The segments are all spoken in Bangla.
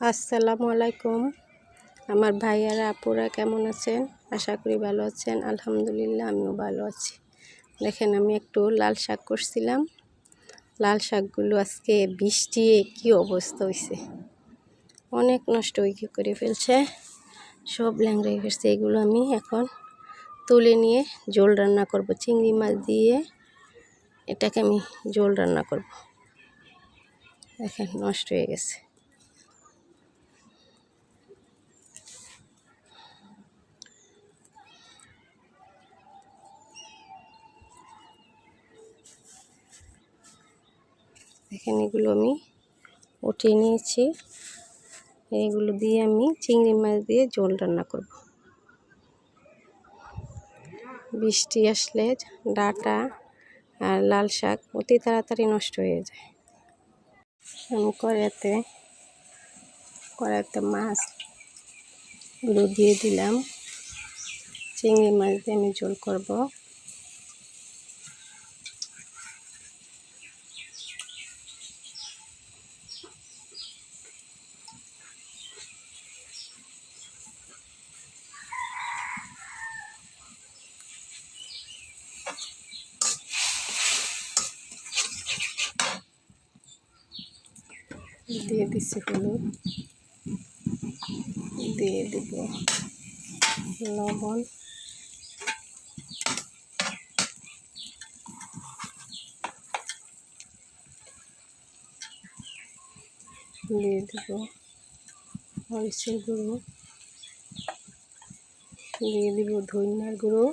আসসালামু আলাইকুম। আমার ভাইয়ারা, আপুরা কেমন আছেন? আশা করি ভালো আছেন। আলহামদুলিল্লাহ, আমিও ভালো আছি। দেখেন, আমি একটু লাল শাক করছিলাম। লাল শাকগুলো আজকে বৃষ্টি, কি অবস্থা হয়েছে অনেক নষ্ট হয়ে করে ফেলছে? সব ল্যাংড়াই ফেলছে এগুলো আমি এখন তুলে নিয়ে জোল রান্না করব। চিংড়ি মাছ দিয়ে এটাকে আমি জোল রান্না করব। দেখেন, নষ্ট হয়ে গেছে। দেখেন এগুলো আমি উঠিয়ে নিয়েছি। এগুলো দিয়ে আমি চিংড়ি মাছ দিয়ে জল রান্না করব। বৃষ্টি আসলে ডাটা আর লাল শাক অতি তাড়াতাড়ি নষ্ট হয়ে যায়। আমি কড়াতে কড়াতে মাছগুলো দিয়ে দিলাম। চিংড়ি মাছ দিয়ে আমি জল করব। দিয়ে দিচ্ছি হলুদ। দিয়ে দিব লবণ। দিয়ে দিব মরিচের গুঁড়ো। দিয়ে দিব ধনিয়ার গুঁড়ো।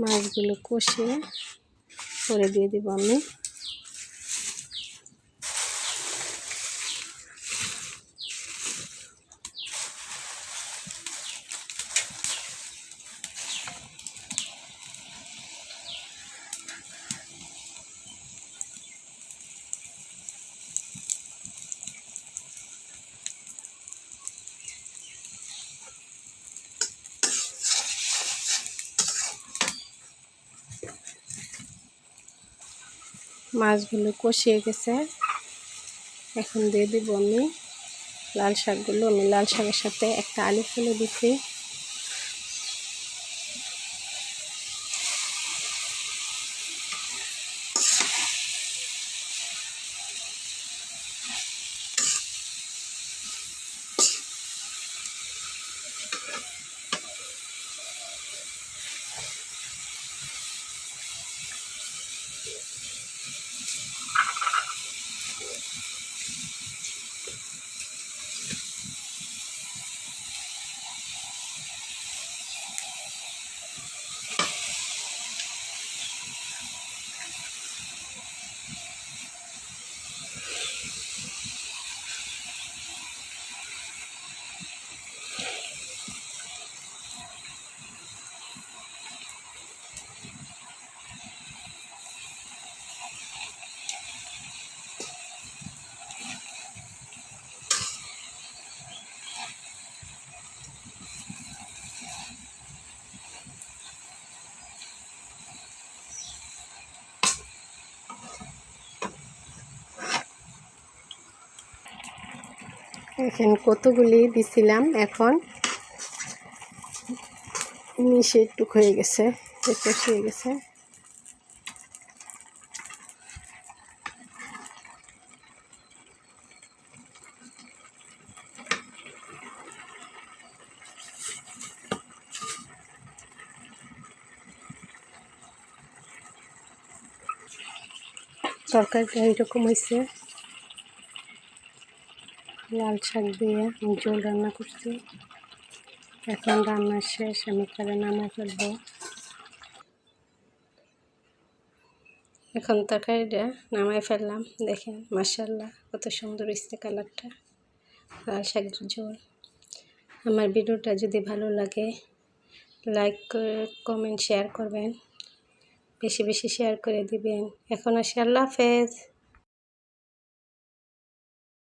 মাছগুলো কষিয়ে করে দিয়ে দিব আমি। মাছগুলো কষিয়ে গেছে। এখন দিয়ে দিব আমি লাল শাকগুলো। আমি লাল শাকের সাথে একটা আলু ফেলে দিচ্ছি এখানে কতগুলি দিছিলাম এখন মিশে একটু হয়ে গেছে হয়ে গেছে। তরকারিটা এইরকম হয়েছে। লাল শাক দিয়ে জল রান্না করছি। এখন রান্না শেষ, আমি তাহলে নামা ফেলব। এখন তরকারিটা নামাই ফেললাম, দেখেন মাসাল্লাহ কত সুন্দর হচ্ছে কালারটা, লাল শাকের ঝোল। আমার ভিডিওটা যদি ভালো লাগে লাইক করে কমেন্ট শেয়ার করবেন। বেশি বেশি শেয়ার করে দিবেন। এখন আসি, আল্লাহ হাফেজ।